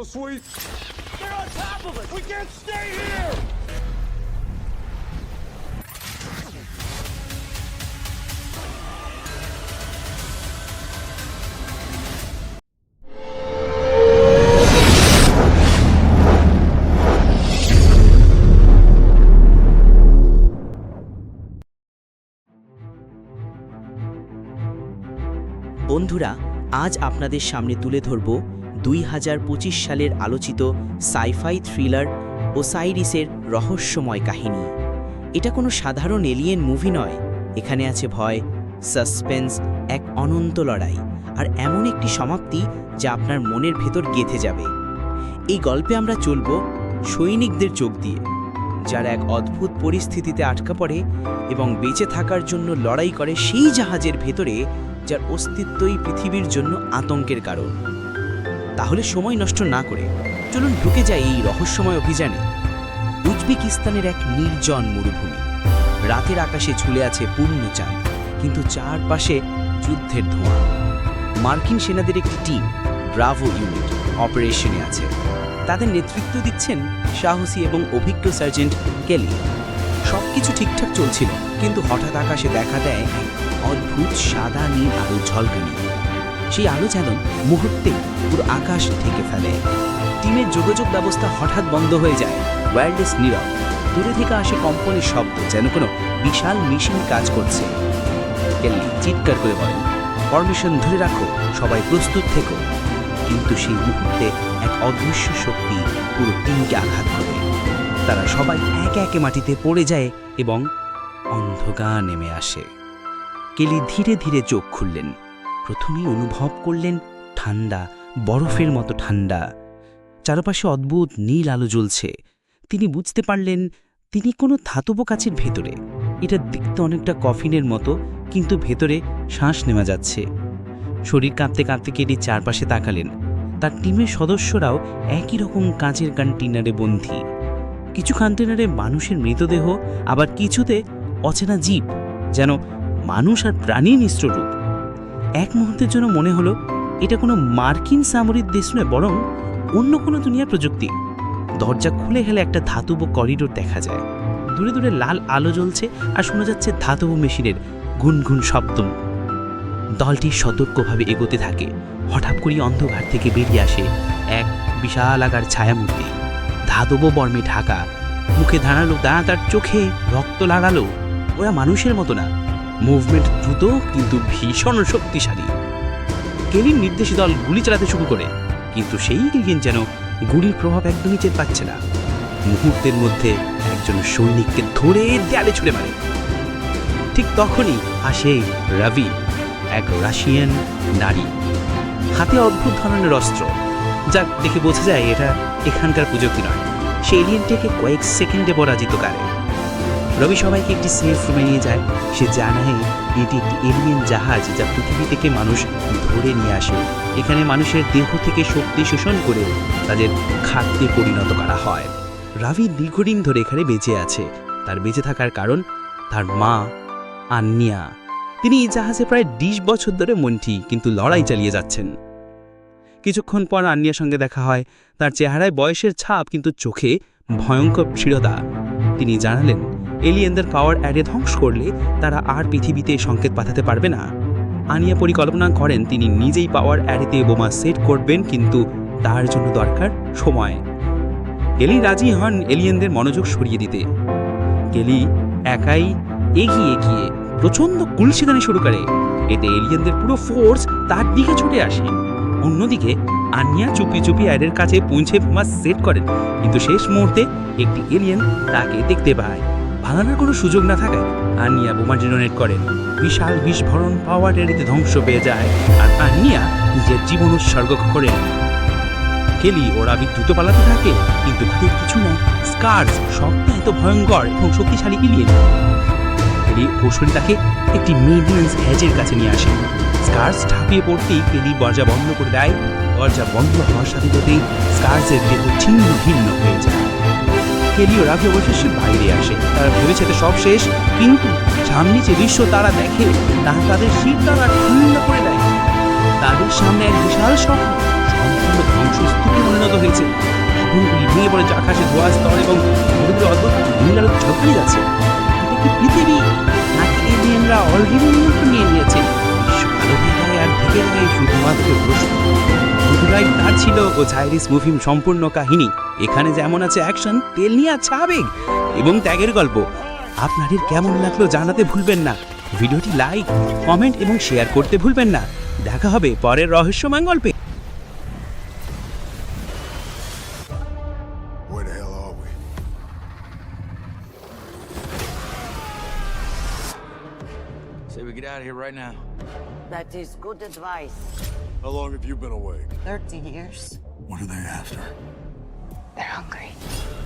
so sweet. They're on top of us! We can't stay here! বন্ধুরা আজ আপনাদের সামনে তুলে ধরব দুই হাজার পঁচিশ সালের আলোচিত সাইফাই থ্রিলার ওসাইরিসের রহস্যময় কাহিনী। এটা কোনো সাধারণ এলিয়েন মুভি নয়। এখানে আছে ভয়, সাসপেন্স, এক অনন্ত লড়াই আর এমন একটি সমাপ্তি যা আপনার মনের ভেতর গেঁথে যাবে। এই গল্পে আমরা চলব সৈনিকদের চোখ দিয়ে, যারা এক অদ্ভুত পরিস্থিতিতে আটকা পড়ে এবং বেঁচে থাকার জন্য লড়াই করে সেই জাহাজের ভেতরে যার অস্তিত্বই পৃথিবীর জন্য আতঙ্কের কারণ। তাহলে সময় নষ্ট না করে চলুন ঢুকে যাই এই রহস্যময় অভিযানে। উজবেকিস্তানের এক নির্জন মরুভূমি। রাতের আকাশে ঝুলে আছে পূর্ণ চাঁদ, কিন্তু চারপাশে যুদ্ধের ধোঁয়া। মার্কিন সেনাদের একটি টিম ব্রাভো ইউনিট অপারেশনে আছে। তাদের নেতৃত্ব দিচ্ছেন সাহসী এবং অভিজ্ঞ সার্জেন্ট কেলি। সবকিছু ঠিকঠাক চলছিল, কিন্তু হঠাৎ আকাশে দেখা দেয় অদ্ভুত সাদা নীল আলোর ঝলকানি। সেই আলো যেন মুহূর্তে পুরো আকাশ ঢেকে ফেলে। টিমের যোগাযোগ ব্যবস্থা হঠাৎ বন্ধ হয়ে যায়। ওয়্যারলেস নীরব। দূরে থেকে আসে কম্পনের শব্দ, যেন কোনো বিশাল মেশিন কাজ করছে। কেল্লি চিৎকার করে বলেন পারমিশন ধরে রাখো, সবাই প্রস্তুত থেকো। কিন্তু সেই মুহূর্তে এক অদৃশ্য শক্তি পুরো টিমকে আঘাত করে। তারা সবাই একে একে মাটিতে পড়ে যায় এবং অন্ধকার নেমে আসে। কেলি ধীরে ধীরে চোখ খুললেন। প্রথমেই অনুভব করলেন ঠান্ডা, বরফের মতো ঠান্ডা। চারপাশে অদ্ভুত নীল আলো জ্বলছে। তিনি বুঝতে পারলেন, তিনি কোনো ধাতব কাছের ভেতরে। এটা দেখতে অনেকটা কফিনের মতো, কিন্তু ভেতরে শ্বাস নেওয়া যাচ্ছে। শরীর কাঁপতে কাঁপতে কেটে চারপাশে তাকালেন। তার টিমের সদস্যরাও একই রকম কাঁচের কন্টেনারে বন্দী। কিছু কন্টেনারে মানুষের মৃতদেহ, আবার কিছুতে অচেনা জীব, যেন মানুষ আর প্রাণীর মিশ্র রূপ এক মুহূর্তের জন্য মনে হলো এটা কোনো মার্কিন সামরিক দেশ নয়, বরং অন্য কোনো দুনিয়ার প্রযুক্তি। দরজা খুলে গেলে একটা ধাতব করিডোর দেখা যায়। দূরে দূরে লাল আলো জ্বলছে আর শোনা যাচ্ছে ধাতব মেশিনের গুনগুন শব্দ। দলটি সতর্কভাবে এগোতে থাকে। হঠাৎ করেই অন্ধকার থেকে বেরিয়ে আসে এক বিশাল আকার ছায়ামূর্তি। ধাতব বর্মে ঢাকা। মুখে দাঁড়াল দাঁড়া তার চোখে রক্ত লাড়ালো। ওরা মানুষের মতো না। মুভমেন্ট দ্রুত কিন্তু ভীষণ শক্তিশালী। কেলির নির্দেশী দল গুলি চালাতে শুরু করে, কিন্তু সেই গিলগিন যেন গুলির প্রভাব একদমই টের পাচ্ছে না। মুহূর্তের মধ্যে একজন সৈনিককে ধরে দেয়ালে ছুড়ে মারে। ঠিক তখনই আসে রবি, এক রাশিয়ান নারী। হাতে অদ্ভুত ধরনের অস্ত্র, যা দেখে বোঝা যায় এটা এখানকার প্রযুক্তি নয়। সে এলিয়েনটাকে কয়েক সেকেন্ডে পরাজিত করে। রবি সবাইকে একটি সেফ রুমে নিয়ে যায়। সে জানায়, এটি একটি এলিয়েন জাহাজ যা পৃথিবী থেকে মানুষ ধরে নিয়ে আসে। এখানে মানুষের দেহ থেকে শক্তি শোষণ করে তাদের খাদ্যে পরিণত করা হয়। রাভি দীর্ঘদিন ধরে এখানে বেঁচে আছে। তার বেঁচে থাকার কারণ তার মা, আন্নিয়া। তিনি এই জাহাজে প্রায় বিশ বছর ধরে মন্ত্রী, কিন্তু লড়াই চালিয়ে যাচ্ছেন। কিছুক্ষণ পর আন্নিয়ার সঙ্গে দেখা হয়। তার চেহারায় বয়সের ছাপ, কিন্তু চোখে ভয়ঙ্কর দৃঢ়তা। তিনি জানালেন এলিয়েনদের পাওয়ার অ্যারে ধ্বংস করলে তারা আর পৃথিবীতে সংকেত পাঠাতে পারবে না। আনিয়া পরিকল্পনা করেন তিনি নিজেই পাওয়ার অ্যারেতে বোমা সেট করবেন, কিন্তু তার জন্য দরকার সময়। কেলি রাজি হন এলিয়েনদের মনোযোগ সরিয়ে দিতে। কেলি একাই এগিয়ে গিয়ে প্রচণ্ড কুলসিদানি শুরু করে। এতে এলিয়েনদের পুরো ফোর্স তার দিকে ছুটে আসে। অন্যদিকে, আনিয়া চুপি চুপি অ্যাডের কাছে পৌঁছে বোমা সেট করেন, কিন্তু শেষ মুহূর্তে একটি এলিয়েন তাকে দেখতে পায়। ভাঙানোর কোনো সুযোগ না থাকায় আনিয়া বোমা জেনারেট করেন বিশাল বিস্ফোরণ পাওয়ার এরিতে ধ্বংস পেয়ে যায়। আর আনিয়া নিজের জীবন উৎসর্গ করেন কেলি ও রাবি দ্রুত পালাতে থাকে, কিন্তু তাদের কিছু না। স্কার্স সবটা এত ভয়ঙ্কর এবং শক্তিশালী এলিয়েন কেলি কৌশলী তাকে একটি মেডিয়েন্স হ্যাজের কাছে নিয়ে আসে। স্কার্স ঝাঁপিয়ে পড়তেই কেলি দরজা বন্ধ করে দেয়। দরজা বন্ধ হওয়ার সাথে সাথেই স্কার্সের দেহ ছিন্ন ভিন্ন হয়ে যায়। কেলি ও রাভি অবশেষে বাইরে আসে। তারা ভেবেছে তো সব শেষ, কিন্তু সামনে যে দৃশ্য তারা দেখে, তা তাদের শীত তারা ঠান্ডা করে দেয়। তাদের সামনে এক বিশাল শহর সম্পূর্ণ পুরো ধ্বংসস্তূপে পরিণত হয়েছে। ভবনগুলি ভেঙে পড়ে আকাশে ধোয়া স্তর এবং অদ্ভুত যাচ্ছে। এটা কি পৃথিবী এলিয়েনরা অলরেডি নিয়ে নিয়েছে? শুধুমাত্র প্রশ্ন। তার ছিল ও ঝাইরিস মুভিম সম্পূর্ণ কাহিনী। এখানে যেমন আছে অ্যাকশন তেল নিয়ে আছে আবেগ এবং ত্যাগের গল্প। আপনাদের কেমন লাগল জানাতে ভুলবেন না। ভিডিওটি লাইক কমেন্ট এবং শেয়ার করতে ভুলবেন না। দেখা হবে পরের রহস্যময় গল্পে। That is good They're hungry.